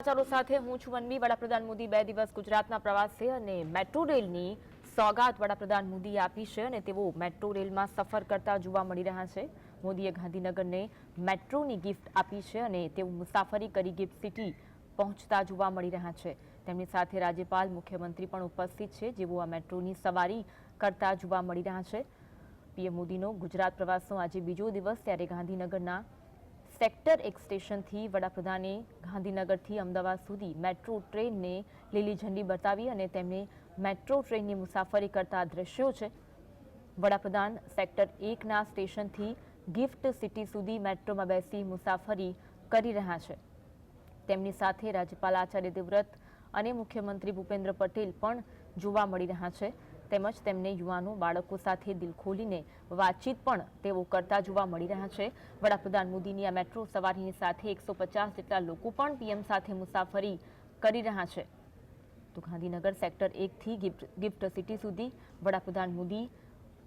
સમાચારો સાથે હું છું મનવી વડાપ્રધાન મોદી બે દિવસ ગુજરાતના પ્રવાસે અને મેટ્રો રેલની સોગાત વડાપ્રધાન મોદીએ આપી છે અને તેઓ મેટ્રો રેલમાં સફર કરતા જોવા મળી રહ્યા છે. મોદીએ ગાંધીનગરને મેટ્રોની ગિફ્ટ આપી છે અને તેઓ મુસાફરી કરી ગિફ્ટ સિટી પહોંચતા જોવા મળી રહ્યા છે. તેમની સાથે રાજ્યપાલ, મુખ્યમંત્રી પણ ઉપસ્થિત છે જેઓ આ મેટ્રોની સવારી કરતા જોવા મળી રહ્યા છે. પીએમ મોદીનો ગુજરાત પ્રવાસનો આજે બીજો દિવસ, ત્યારે ગાંધીનગરના સેક્ટર એક સ્ટેશનથી વડાપ્રધાને ગાંધીનગરથી અમદાવાદ સુધી મેટ્રો ટ્રેનને લીલી ઝંડી બતાવી અને તેમણે મેટ્રો ટ્રેનની મુસાફરી કરતા દ્રશ્યો છે. વડાપ્રધાન સેક્ટર એકના સ્ટેશનથી ગિફ્ટ સિટી સુધી મેટ્રોમાં બેસી મુસાફરી કરી રહ્યા છે. તેમની સાથે રાજ્યપાલ આચાર્ય દેવવ્રત અને મુખ્યમંત્રી ભૂપેન્દ્ર પટેલ પણ જોવા મળી રહ્યા છે. તેમજ તેમને યુવાનો, બાળકો સાથે દિલ ખોલીને વાતચીત પણ તેઓ કરતા જોવા મળી રહ્યા છે. વડાપ્રધાન મોદીની આ મેટ્રો સવારીની સાથે એકસો પચાસ જેટલા લોકો પણ પીએમ સાથે મુસાફરી કરી રહ્યા છે. તો ગાંધીનગર સેક્ટર એકથી ગિફ્ટ ગિફ્ટ સિટી સુધી વડાપ્રધાન મોદી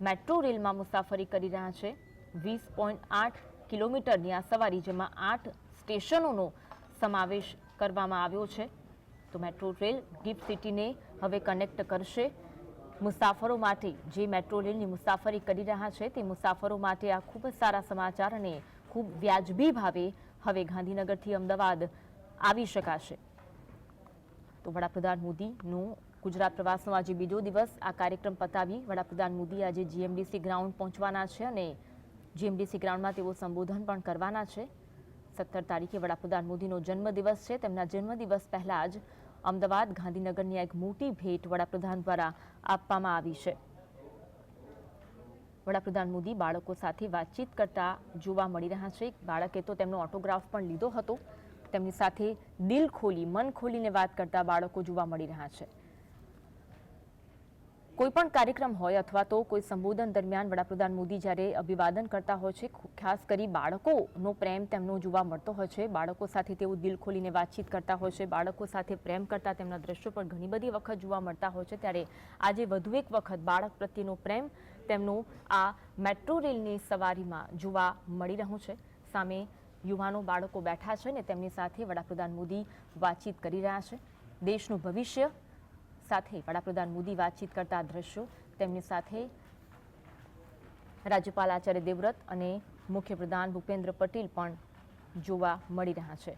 મેટ્રો રેલમાં મુસાફરી કરી રહ્યા છે. વીસ પોઈન્ટ આઠ કિલોમીટરની આ સવારી, જેમાં આઠ સ્ટેશનોનો સમાવેશ કરવામાં આવ્યો છે. તો મેટ્રો રેલ ગિફ્ટ સિટીને હવે કનેક્ટ કરશે મુસાફરો માટે જે મેટ્રો રેલની મુસાફરી કરી રહ્યા છે તે મુસાફરો માટે આ ખૂબ સારા સમાચાર અને ખૂબ વ્યાજબી ભાવે હવે ગાંધીનગરથી અમદાવાદ આવી શકાશે. તો વડાપ્રધાન મોદીનું ગુજરાત પ્રવાસનો આજે બીજો દિવસ આ કાર્યક્રમ પતાવી વડાપ્રધાન મોદી આજે જીએમડીસી ગ્રાઉન્ડ પહોંચવાના છે અને જીએમડીસી ગ્રાઉન્ડમાં તેઓ સંબોધન પણ કરવાના છે. સત્તર તારીખે વડાપ્રધાન મોદીનો જન્મદિવસ છે. તેમના જન્મદિવસ પહેલા જ અમદાવાદ ગાંધીનગરની એક મોટી ભેટ વડાપ્રધાન દ્વારા આપવામાં આવી છે. વડાપ્રધાન મોદી બાળકો સાથે વાતચીત કરતા જોવા મળી રહ્યા છે. બાળકે તો તેમનો ઓટોગ્રાફ પણ લીધો હતો. તેમની સાથે દિલ ખોલી, મન ખોલીને વાત કરતા બાળકો જોવા મળી રહ્યા છે. કોઈ પણ કાર્યક્રમ હોય અથવા તો કોઈ સંબોધન દરમિયાન વડાપ્રધાન મોદી જ્યારે અભિવાદન કરતા હોય છે ખાસ કરી બાળકોનો પ્રેમ તેમનો જોવા મળતો હોય છે. બાળકો સાથે તેઓ દિલ ખોલીને વાતચીત કરતા હોય છે. બાળકો સાથે પ્રેમ કરતા તેમના દ્રશ્યો પણ ઘણી બધી વખત જોવા મળતા હોય છે. ત્યારે આજે વધુ એક વખત બાળક પ્રત્યેનો પ્રેમ તેમનું આ મેટ્રો રેલની સવારીમાં જોવા મળી રહ્યું છે. સામે યુવાનો બાળકો બેઠા છે ને તેમની સાથે વડાપ્રધાન મોદી વાતચીત કરી રહ્યા છે. દેશનું ભવિષ્ય સાથે વડાપ્રધાન મોદી વાતચીત કરતા દ્રશ્યો તેમની સાથે રાજ્યપાલ આચાર્ય દેવવ્રત અને મુખ્યપ્રધાન ભૂપેન્દ્ર પટેલ પણ જોવા મળી રહ્યા છે.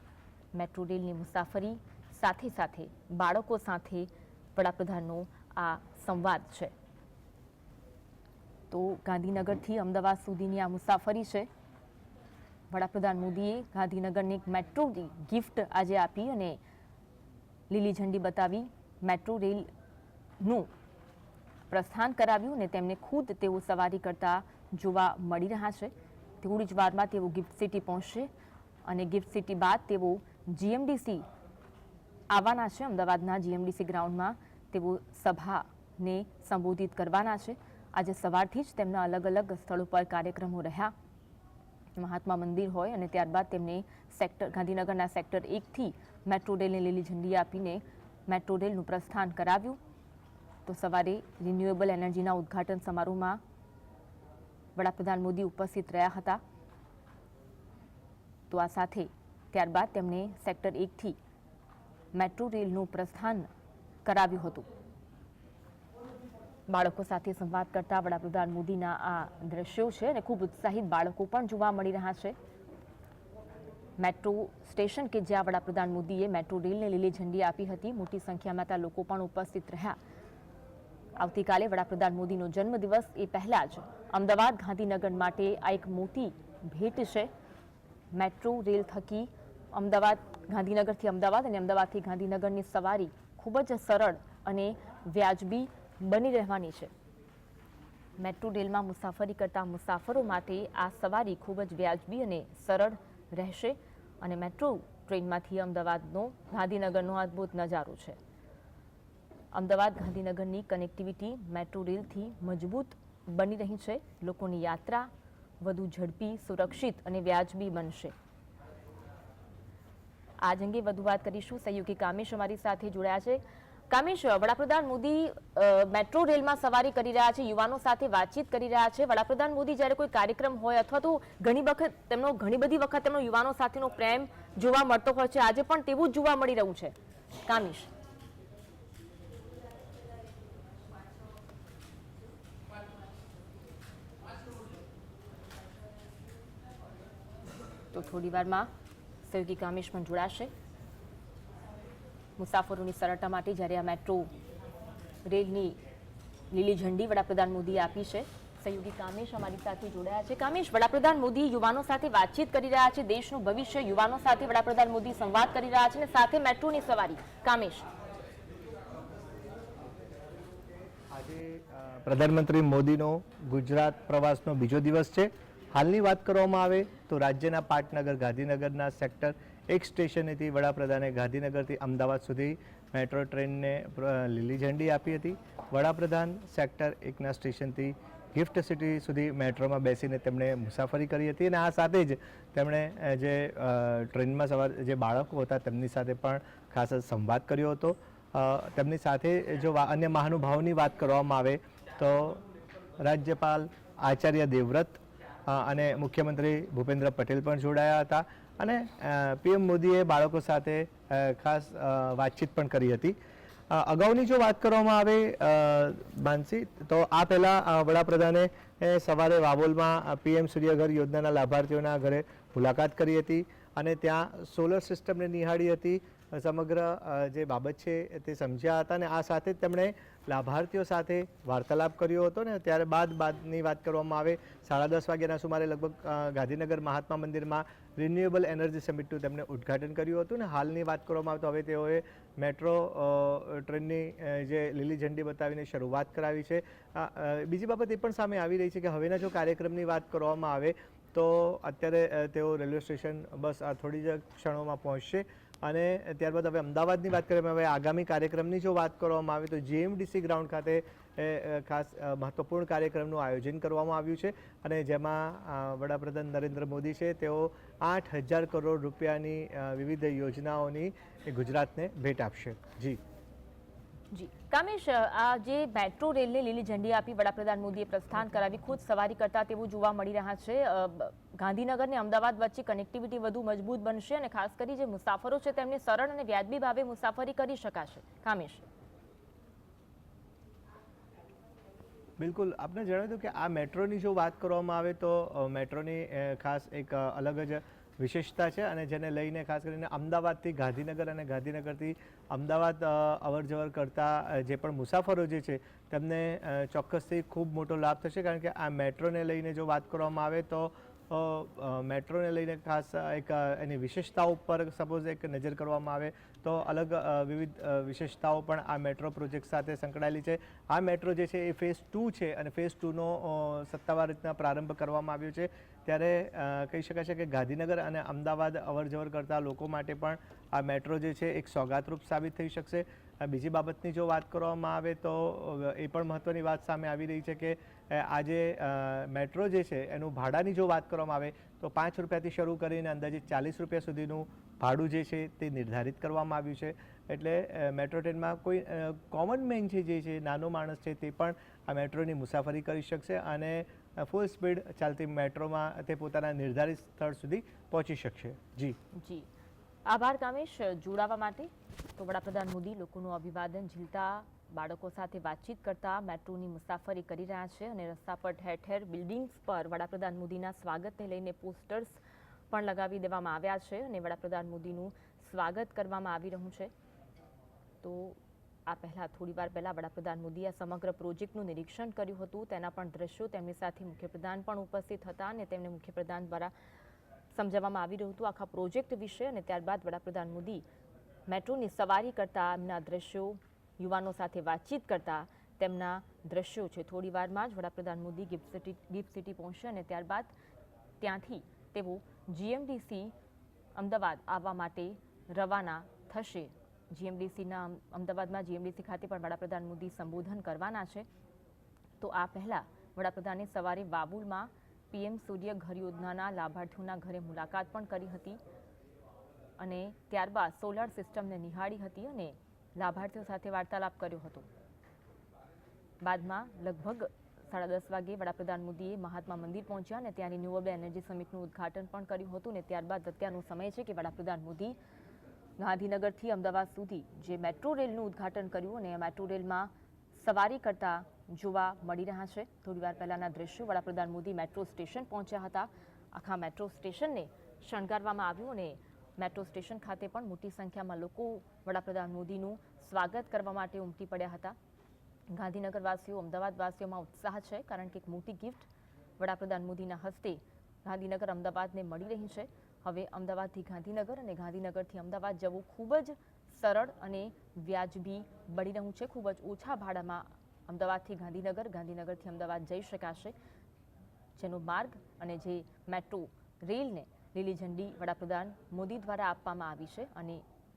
મેટ્રો રેલની મુસાફરી સાથે સાથે બાળકો સાથે વડાપ્રધાનનો આ સંવાદ છે. તો ગાંધીનગરથી અમદાવાદ સુધીની આ મુસાફરી છે. વડાપ્રધાન મોદીએ ગાંધીનગરને એક મેટ્રોની ગિફ્ટ આજે આપી અને લીલી ઝંડી બતાવી મેટ્રો રેલનું પ્રસ્થાન કરાવ્યું અને તેમને ખુદ તેઓ સવારી કરતા જોવા મળી રહ્યા છે. થોડી જ વારમાં તેઓ ગિફ્ટ સિટી પહોંચશે અને ગિફ્ટ સિટી બાદ તેઓ જીએમડીસી આવવાના છે. અમદાવાદના જીએમડીસી ગ્રાઉન્ડમાં તેઓ સભાને સંબોધિત કરવાના છે. આજે સવારથી જ તેમના અલગ અલગ સ્થળો પર કાર્યક્રમો રહ્યા. મહાત્મા મંદિર હોય અને ત્યારબાદ તેમને સેક્ટર ગાંધીનગરના સેક્ટર એકથી મેટ્રો રેલને લીલી ઝંડી આપીને મેટ્રો રેલનું પ્રસ્થાન કરાવ્યું. તો સવારે રિન્યુએબલ એનર્જીના ઉદ્ઘાટન સમારોહમાં વડાપ્રધાન મોદી ઉપસ્થિત રહ્યા હતા. તો આ સાથે ત્યારબાદ તેમણે સેક્ટર એકથી મેટ્રો રેલનું પ્રસ્થાન કરાવ્યું હતું. બાળકો સાથે સંવાદ કરતા વડાપ્રધાન મોદીના આ દ્રશ્યો છે અને ખૂબ ઉત્સાહિત બાળકો પણ જોવા મળી રહ્યા છે. મેટ્રો સ્ટેશન કે જ્યાં વડાપ્રધાન મોદીએ મેટ્રો રેલને લીલી ઝંડી આપી હતી. મોટી સંખ્યામાં ત્યાં લોકો પણ ઉપસ્થિત રહ્યા. આવતીકાલે વડાપ્રધાન મોદીનો જન્મદિવસ એ પહેલાં જ અમદાવાદ ગાંધીનગર માટે આ એક મોટી ભેટ છે. મેટ્રો રેલ થકી અમદાવાદ, ગાંધીનગરથી અમદાવાદ અને અમદાવાદથી ગાંધીનગરની સવારી ખૂબ જ સરળ અને વ્યાજબી બની રહેવાની છે. મેટ્રો રેલમાં મુસાફરી કરતા મુસાફરો માટે આ સવારી ખૂબ જ વ્યાજબી અને સરળ રહેશે અને મેટ્રો ટ્રેનમાંથી અમદાવાદનો ગાંધીનગરનો અદ્ભુત નજારો છે. અમદાવાદ ગાંધીનગરની કનેક્ટિવિટી મેટ્રો રેલથી મજબૂત બની રહી છે. લોકોની યાત્રા વધુ ઝડપી, સુરક્ષિત અને વ્યાજબી બનશે. આજ અંગે વધુ વાત કરીશું. સહયોગી કામેશ અમારી સાથે જોડાયા છે. કામેશ વડાપ્રધાન મોદી મેટ્રો રેલમાં સવારી કરી રહ્યા છે, યુવાનો સાથે વાતચીત કરી રહ્યા છે. વડાપ્રધાન મોદી જ્યારે કોઈ કાર્યક્રમ હોય અથવા તો ઘણી વખત તેમનો, ઘણી બધી વખત તેમનો યુવાનો સાથેનો પ્રેમ જોવા મળતો હોય છે. આજે પણ તેવું જ જોવા મળી રહ્યું છે. કામિશ તો થોડી વારમાં સહયોગી કામેશ પણ જોડાશે. મુસાફરોની સરળતા માટે જ્યારે આ મેટ્રો રેલની લીલી ઝંડી વડાપ્રધાન મોદીએ આપી છે સહયોગી કામેશ અમારી સાથે જોડાયા છે. કામેશ, વડાપ્રધાન મોદી યુવાનો સાથે વાતચીત કરી રહ્યા છે, દેશનું ભવિષ્ય યુવાનો સાથે વડાપ્રધાન મોદી સંવાદ કરી રહ્યા છે અને સાથે મેટ્રોની સવારી. કામેશ. આજે પ્રધાનમંત્રી મોદીનો ગુજરાત પ્રવાસનો બીજો દિવસ છે. હાલની વાત કરવામાં આવે તો રાજ્યના પાટનગર, ગાંધીનગરના સેક્ટર એક સ્ટેશનેથી વડાપ્રધાને ગાંધીનગરથી અમદાવાદ સુધી મેટ્રો ટ્રેનને લીલી ઝંડી આપી હતી. વડાપ્રધાન સેક્ટર એકના સ્ટેશનથી ગિફ્ટ સિટી સુધી મેટ્રોમાં બેસીને તેમણે મુસાફરી કરી હતી અને આ સાથે જ તેમણે જે ટ્રેનમાં સવાર, જે બાળકો હતા તેમની સાથે પણ ખાસ સંવાદ કર્યો હતો. તેમની સાથે જો અન્ય મહાનુભાવોની વાત કરવામાં આવે તો રાજ્યપાલ આચાર્ય દેવવ્રત અને મુખ્યમંત્રી ભૂપેન્દ્ર પટેલ પણ જોડાયા હતા. અને પીએમ મોદીએ બાળકો સાથે ખાસ વાતચીત પણ કરી હતી. અગાઉની જો વાત કરવામાં આવે માનસી, તો આ પહેલાં વડાપ્રધાને સવારે વાવોલમાં પીએમ સૂર્યઘર યોજનાના લાભાર્થીઓના ઘરે મુલાકાત કરી હતી અને ત્યાં સોલર સિસ્ટમને નિહાળી હતી. સમગ્ર જે બાબત છે તે સમજ્યા હતા અને આ સાથે જ તેમણે લાભાર્થીઓ સાથે વાર્તાલાપ કર્યો હતો ને ત્યારે બાદ બાદની વાત કરવામાં આવે, સાડા દસ વાગ્યાના સુમારે લગભગ ગાંધીનગર મહાત્મા મંદિરમાં રિન્યુએબલ એનર્જી સમિટનું તેમણે ઉદ્ઘાટન કર્યું હતું ને હાલની વાત કરવામાં આવે તો હવે તેઓએ મેટ્રો ટ્રેનની જે લીલી ઝંડી બતાવીને શરૂઆત કરાવી છે. બીજી બાબત એ પણ સામે આવી રહી છે કે હવેના જો કાર્યક્રમની વાત કરવામાં આવે તો અત્યારે તેઓ રેલવે સ્ટેશન, બસ આ થોડી જ ક્ષણોમાં પહોંચશે. અને ત્યારબાદ હવે અમદાવાદની વાત કરીએ, હવે આગામી કાર્યક્રમની જો વાત કરવામાં આવે તો જીએમડીસી ગ્રાઉન્ડ ખાતે ખાસ મહત્વપૂર્ણ કાર્યક્રમનું આયોજન કરવામાં આવ્યું છે. અને જેમાં વડાપ્રધાન નરેન્દ્ર મોદી છે, તેઓ આઠ હજાર કરોડ રૂપિયાની વિવિધ યોજનાઓની ગુજરાતને ભેટ આપશે. જી. જી. કામેશ, આ જે મેટ્રો રેલને લીલી ઝંડી આપી વડાપ્રધાન મોદીએ પ્રસ્થાન કરાવી, ખુદ સવારી કરતા તેવું જોવા મળી રહ્યા છે. ગાંધીનગર ને અમદાવાદ વચ્ચે કનેક્ટિવિટી વધુ મજબૂત બનશે અને ખાસ કરી જે મુસાફરો છે તેમને સરળ અને વ્યાજબી ભાવે મુસાફરી કરી શકાશે. કામેશ. બિલકુલ. આપને જણાવ્યું કે આ મેટ્રોની જો વાત કરવામાં આવે તો મેટ્રોની ખાસ એક અલગ જ વિશેષતા છે અને જેને લઈને ખાસ કરીને અમદાવાદથી ગાંધીનગર અને ગાંધીનગરથી અમદાવાદ અવર જવર કરતા જે પણ મુસાફરો જે છે, તેમને ચોક્કસથી ખૂબ મોટો લાભ થશે. કારણ કે આ મેટ્રોને લઈને જો વાત કરવામાં આવે તો મેટ્રોને લઈને ખાસ એક એની વિશેષતાઓ ઉપર સપોઝ એક નજર કરવામાં આવે તો અલગ વિવિધ વિશેષતાઓ પણ આ મેટ્રો પ્રોજેક્ટ સાથે સંકળાયેલી છે. આ મેટ્રો જે છે એ ફેઝ ટુ છે અને ફેઝ ટુનો સત્તાવાર રીતના પ્રારંભ કરવામાં આવ્યો છે. ત્યારે કહી શકાય છે કે ગાંધીનગર અને અમદાવાદ અવર જવર કરતા લોકો માટે પણ આ મેટ્રો જે છે એક સોગાતરૂપ સાબિત થઈ શકશે. બીજી બાબતની જો વાત કરવામાં આવે તો એ પણ મહત્ત્વની વાત સામે આવી રહી છે કે આજે મેટ્રો જે છે એનું ભાડાની જો વાત કરવામાં આવે તો પાંચ રૂપિયાથી શરૂ કરીને અંદાજે ચાલીસ રૂપિયા સુધીનું ભાડું જે છે તે નિર્ધારિત કરવામાં આવ્યું છે. એટલે મેટ્રો ટ્રેનમાં કોઈ કોમન મેન છે જે છે, નાનો માણસ છે તે પણ આ મેટ્રોની મુસાફરી કરી શકશે અને ફૂલ સ્પીડ ચાલતી મેટ્રોમાં તે પોતાના નિર્ધારિત સ્થળ સુધી પહોંચી શકશે. જી. જી. આભાર કામેશ, જોડાવા માટે. તો વડાપ્રધાન મોદી લોકોનું અભિવાદન ઝીલતા બાળકો સાથે વાતચીત કરતા મેટ્રોની મુસાફરી કરી રહ્યા છે અને રસ્તા પર ઠેર ઠેર બિલ્ડિંગ્સ પર વડાપ્રધાન મોદીના સ્વાગતને લઈને પોસ્ટર્સ પણ લગાવી દેવામાં આવ્યા છે અને વડાપ્રધાન મોદીનું સ્વાગત કરવામાં આવી રહ્યું છે. તો આ પહેલાં થોડી વાર પહેલાં વડાપ્રધાન મોદીએ સમગ્ર પ્રોજેક્ટનું નિરીક્ષણ કર્યું હતું. તેના પણ દ્રશ્યો તેમની સાથે મુખ્યપ્રધાન પણ ઉપસ્થિત હતા અને તેમને મુખ્યપ્રધાન દ્વારા સમજાવવામાં આવી રહ્યું હતું આખા પ્રોજેક્ટ વિશે. અને ત્યારબાદ વડાપ્રધાન મોદી મેટ્રોની સવારી કરતા એમના દ્રશ્યો, યુવાનો સાથે વાતચીત કરતા તેમના દ્રશ્યો છે. થોડી વારમાં જ વડાપ્રધાન Modi gift city gift city પહોંચશે અને ત્યારબાદ ત્યાંથી તેઓ જીએમડીસી અમદાવાદ આવવા માટે રવાના થશે. જીએમડીસીના અમદાવાદમાં જીએમડીસી ખાતે પણ વડાપ્રધાન મોદી સંબોધન કરવાના છે. તો આ પહેલાં વડાપ્રધાને સવારે વાબુલમાં પીએમ સૂર્ય ઘર યોજનાના લાભાર્થીઓના ઘરે મુલાકાત પણ કરી હતી અને ત્યારબાદ સોલાર સિસ્ટમને નિહાળી હતી અને લાભાર્થીઓ સાથે વાર્તાલાપ કર્યો હતો. બાદમાં લગભગ સાડા દસ વાગે વડાપ્રધાન મોદીએ મહાત્મા મંદિર પહોંચ્યા અને ત્યાં રિન્યુએબલ એનર્જી સમિટનું ઉદ્ઘાટન પણ કર્યું હતું અને ત્યારબાદ અત્યારનો સમય છે કે વડાપ્રધાન મોદી ગાંધીનગરથી અમદાવાદ સુધી જે મેટ્રો રેલનું ઉદ્ઘાટન કર્યું અને મેટ્રો રેલમાં સવારી કરતા જોવા મળી રહ્યા છે. થોડીવાર પહેલાના દ્રશ્યો વડાપ્રધાન મોદી મેટ્રો સ્ટેશન પહોંચ્યા હતા. આખા મેટ્રો સ્ટેશનને શણગારવામાં આવ્યું અને મેટ્રો સ્ટેશન ખાતે પણ મોટી સંખ્યામાં લોકો વડાપ્રધાન મોદીનું સ્વાગત કરવા માટે ઉમટી પડ્યા હતા. ગાંધીનગરવાસીઓ, અમદાવાદવાસીઓમાં ઉત્સાહ છે કારણ કે એક મોટી ગિફ્ટ વડાપ્રધાન મોદીના હસ્તે ગાંધીનગર, અમદાવાદને મળી રહી છે. હવે અમદાવાદથી ગાંધીનગર અને ગાંધીનગરથી અમદાવાદ જવું ખૂબ જ સરળ અને વ્યાજબી બની રહ્યું છે. ખૂબ જ ઓછા ભાડામાં અમદાવાદથી ગાંધીનગર, ગાંધીનગરથી અમદાવાદ જઈ શકાશે. જેનો માર્ગ અને જે મેટ્રો રેલને લીલી ઝંડી વડાપ્રધાન મોદી દ્વારા આપવામાં આવી છે અને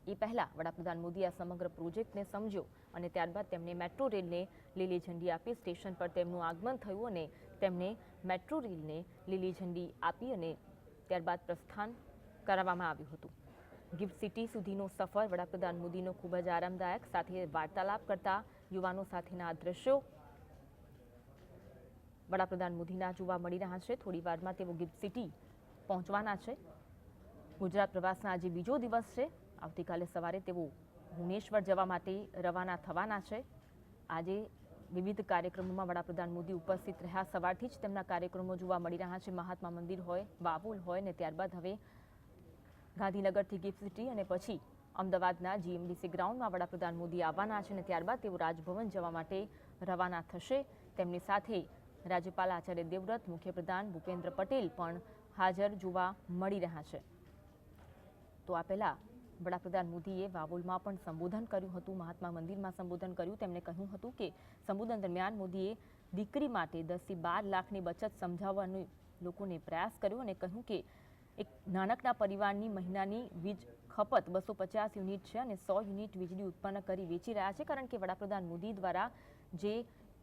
એ પહેલાં વડાપ્રધાન મોદી આ સમગ્ર પ્રોજેક્ટને સમજ્યો અને ત્યારબાદ તેમણે મેટ્રો રેલને લીલી ઝંડી આપી સ્ટેશન પર તેમનું આગમન થયું અને તેમણે મેટ્રો રેલને લીલી ઝંડી આપી અને ત્યારબાદ પ્રસ્થાન કરાવવામાં આવ્યું હતું. ગિફ્ટ સિટી સુધીનો સફર વડાપ્રધાન મોદીનો ખૂબ જ આરામદાયક, સાથે વાર્તાલાપ કરતા યુવાનો સાથેના દ્રશ્યો વડાપ્રધાન મોદીના જોવા મળી રહ્યા છે. થોડી વારમાં તેઓ ગિફ્ટ સિટી પહોંચવાના છે. ગુજરાત પ્રવાસના આજે બીજો દિવસ છે. આવતીકાલે સવારે તેઓ ભુવનેશ્વર જવા માટે રવાના થવાના છે. આજે વિવિધ કાર્યક્રમોમાં વડાપ્રધાન મોદી ઉપસ્થિત રહ્યા. સવારથી જ તેમના કાર્યક્રમો જોવા મળી રહ્યા છે. મહાત્મા મંદિર હોય વાવુલ હોય ને ત્યારબાદ હવે ગાંધીનગરથી ગિફ્ટ સિટી અને પછી અમદાવાદના જીએમડીસી ગ્રાઉન્ડમાં વડાપ્રધાન મોદી આવવાના છે અને ત્યારબાદ તેઓ રાજભવન જવા માટે રવાના થશે. તેમની સાથે રાજ્યપાલ આચાર્ય દેવવ્રત, મુખ્યપ્રધાન ભૂપેન્દ્ર પટેલ પણ હાજર જોવા મળી રહ્યા છે. તો આ પહેલા વડાપ્રધાન મોદીએ વાવોલમાં પણ સંબોધન કર્યું હતું, મહાત્મા મંદિરમાં સંબોધન કર્યું. તેમણે કહ્યું હતું કે, સંબોધન દરમિયાન મોદીએ દીકરી માટે દસથી બાર લાખની બચત સમજાવવાનો લોકોને પ્રયાસ કર્યો અને કહ્યું કે, એક નાનકડા પરિવારની મહિનાની વીજ ખપત બસો પચાસ યુનિટ છે અને સો યુનિટ વીજળી ઉત્પન્ન કરી વેચી રહ્યા છે, કારણ કે વડાપ્રધાન મોદી દ્વારા જે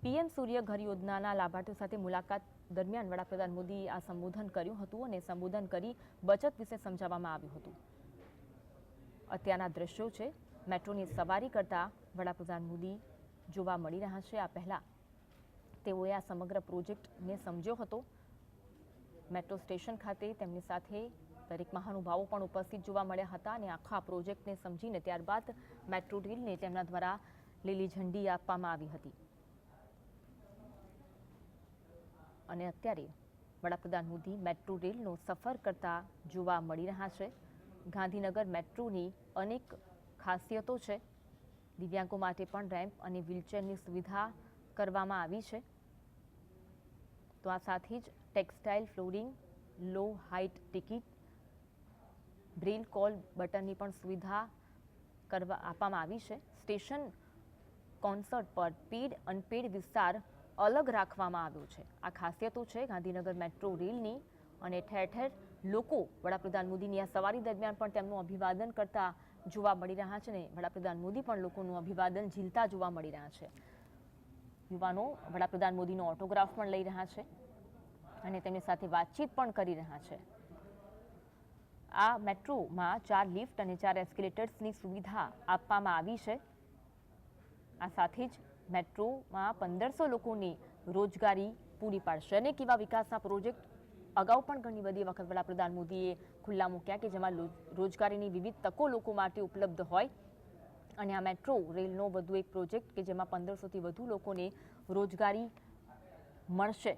પીએમ સૂર્ય ઘર યોજનાના લાભાર્થીઓ સાથે મુલાકાત દરમિયાન વડાપ્રધાન મોદીએ આ સંબોધન કર્યું હતું અને સંબોધન કરી બચત વિશે સમજાવવામાં આવ્યું હતું. અત્યારના દ્રશ્યો છે. મેટ્રોની સવારી કરતા વડાપ્રધાન મોદી જોવા મળી રહ્યા છે. આ પહેલાં તેઓએ આ સમગ્ર પ્રોજેક્ટને સમજ્યો હતો. મેટ્રો સ્ટેશન ખાતે તેમની સાથે દરેક મહાનુભાવો પણ ઉપસ્થિત જોવા મળ્યા હતા અને આખા પ્રોજેક્ટને સમજીને ત્યારબાદ મેટ્રો રેલને તેમના દ્વારા લીલી ઝંડી આપવામાં આવી હતી. અને અત્યારે વડાપ્રધાન મોદી મેટ્રો રેલનો સફર કરતા જોવા મળી રહ્યા છે. ગાંધીનગર મેટ્રોની અનેક ખાસિયતો છે. દિવ્યાંગો માટે પણ રેમ્પ અને વ્હીલચેરની સુવિધા કરવામાં આવી છે. તો આ સાથે જ textile flooring, low height ticket braille call બટનની પણ સુવિધા કરવા આપવામાં આવી છે. સ્ટેશન કોન્સર્ટ પર પેડ અનપેડ વિસ્તાર અલગ રાખવામાં આવ્યો છે. આ ખાસિયતો છે ગાંધીનગર મેટ્રો રેલની અને ઠેર ઠેર લોકો વડાપ્રધાન મોદીની આ સવારી દરમિયાન પણ તેમનું અભિવાદન કરતા જોવા મળી રહ્યા છે ને વડાપ્રધાન મોદી પણ લોકોનું અભિવાદન ઝીલતા જોવા મળી રહ્યા છે. યુવાનો વડાપ્રધાન મોદીનો ઓટોગ્રાફ પણ લઈ રહ્યા છે અને તેમની સાથે વાતચીત પણ કરી રહ્યા છે. આ મેટ્રોમાં ચાર લિફ્ટ અને ચાર એસ્કેલેટર્સની સુવિધા આપવામાં આવી છે. આ સાથે જ મેટ્રોમાં પંદરસો લોકોની રોજગારી પૂરી પાડશે અનેક એવા વિકાસના પ્રોજેક્ટ અગાઉ પણ ઘણી બધી વખત વડાપ્રધાન મોદીએ ખુલ્લા મૂક્યા કે જેમાં રોજગારીની વિવિધ તકો લોકો માટે ઉપલબ્ધ હોય. અને આ મેટ્રો, રેલનો વધુ એક પ્રોજેક્ટ કે જેમાં પંદરસોથી વધુ લોકોને રોજગારી મળશે.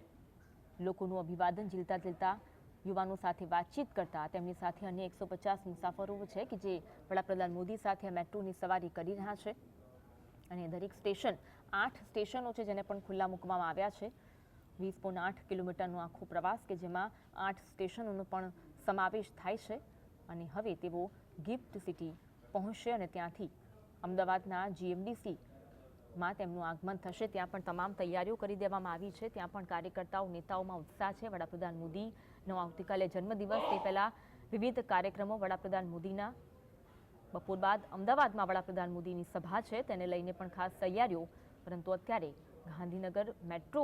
લોકોનું અભિવાદન ઝીલતા ઝીલતા યુવાનો સાથે વાતચીત કરતા. તેમની સાથે અન્ય એકસો પચાસ મુસાફરો છે કે જે વડાપ્રધાન મોદી સાથે મેટ્રોની સવારી કરી રહ્યા છે. અને દરેક સ્ટેશન, આઠ સ્ટેશનો છે જેને પણ ખુલ્લા મૂકવામાં આવ્યા છે. વીસ પોઈન્ટ આઠ કિલોમીટરનો આખો પ્રવાસ કે જેમાં આઠ સ્ટેશનોનો પણ સમાવેશ થાય છે. અને હવે તેઓ ગિફ્ટ સિટી પહોંચશે અને ત્યાંથી અમદાવાદના જીએમડીસી માં તેમનું આગમન થશે. ત્યાં પણ તમામ તૈયારીઓ કરી દેવામાં આવી છે. ત્યાં પણ કાર્યકર્તાઓ, નેતાઓમાં ઉત્સાહ છે. વડાપ્રધાન મોદીનો આવતીકાલે જન્મદિવસ. તે પહેલાં વિવિધ કાર્યક્રમો વડાપ્રધાન મોદીના બપોર બાદ અમદાવાદમાં વડાપ્રધાન મોદીની સભા છે. તેને લઈને પણ ખાસ તૈયારીઓ. પરંતુ અત્યારે ગાંધીનગર મેટ્રો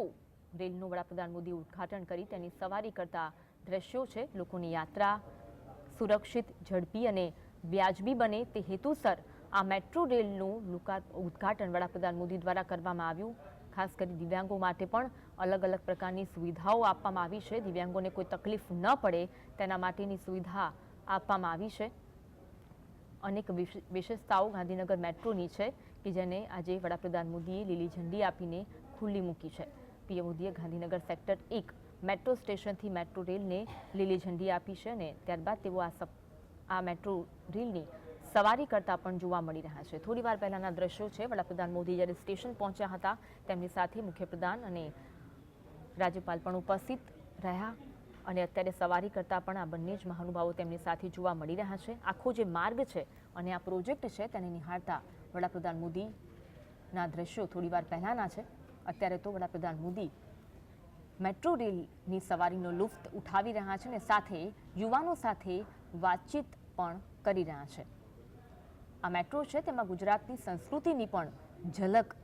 રેલનું વડાપ્રધાન મોદી ઉદ્ઘાટન કરી તેની સવારી કરતા દ્રશ્યો છે. લોકોની યાત્રા સુરક્ષિત, ઝડપી અને વ્યાજબી બને તે હેતુસર આ મેટ્રો રેલનું ઉદ્ઘાટન વડાપ્રધાન મોદી દ્વારા કરવામાં આવ્યું. ખાસ કરી દિવ્યાંગો માટે પણ અલગ અલગ પ્રકારની સુવિધાઓ આપવામાં આવી છે. દિવ્યાંગોને કોઈ તકલીફ ન પડે તેના માટેની સુવિધા આપવામાં આવી છે. અનેક વિશ- વિશેષતાઓ ગાંધીનગર મેટ્રોની છે કે જેને આજે વડાપ્રધાન મોદીએ લીલી ઝંડી આપીને ખુલ્લી મૂકી છે. પીએમ મોદીએ ગાંધીનગર સેક્ટર એક મેટ્રો સ્ટેશનથી મેટ્રો રેલને લીલી ઝંડી આપી છે અને ત્યારબાદ તેઓ આ સપ- આ મેટ્રો રેલની સવારી કરતા પણ જોવા મળી રહ્યા છે. થોડી વાર પહેલાના દ્રશ્યો છે. વડાપ્રધાન મોદી જ્યારે સ્ટેશન પહોંચ્યા હતા, તેમની સાથે મુખ્યપ્રધાન અને રાજ્યપાલ પણ ઉપસ્થિત રહ્યા અને અત્યારે સવારી કરતા પણ આ બંને જ મહાનુભાવો તેમની સાથે જોવા મળી રહ્યા છે. આખો જે માર્ગ છે અને આ પ્રોજેક્ટ છે તેને નિહાળતા વડાપ્રધાન મોદીના દ્રશ્યો થોડી વાર પહેલાંના છે. અત્યારે તો વડાપ્રધાન મોદી મેટ્રો રેલની સવારીનો લુફ્ત ઉઠાવી રહ્યા છે અને સાથે યુવાનો સાથે વાતચીત પણ કરી રહ્યા છે. આ મેટ્રો છે તેમાં ગુજરાતની સંસ્કૃતિની પણ ઝલક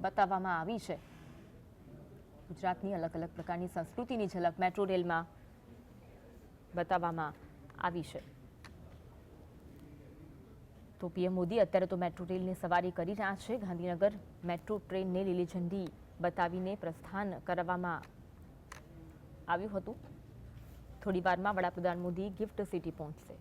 બતાવવામાં આવી છે. ગુજરાતની અલગ અલગ પ્રકારની સંસ્કૃતિની ઝલક મેટ્રો રેલમાં બતાવવામાં આવી છે. તો પીએમ મોદી અત્યારે તો મેટ્રો રેલની સવારી કરી રહ્યા છે. ગાંધીનગર મેટ્રો ટ્રેનને લીલી ઝંડી બતાવીને પ્રસ્થાન કરવામાં આવ્યું હતું. થોડી વારમાં વડાપ્રધાન મોદી ગિફ્ટ સિટી પહોંચશે.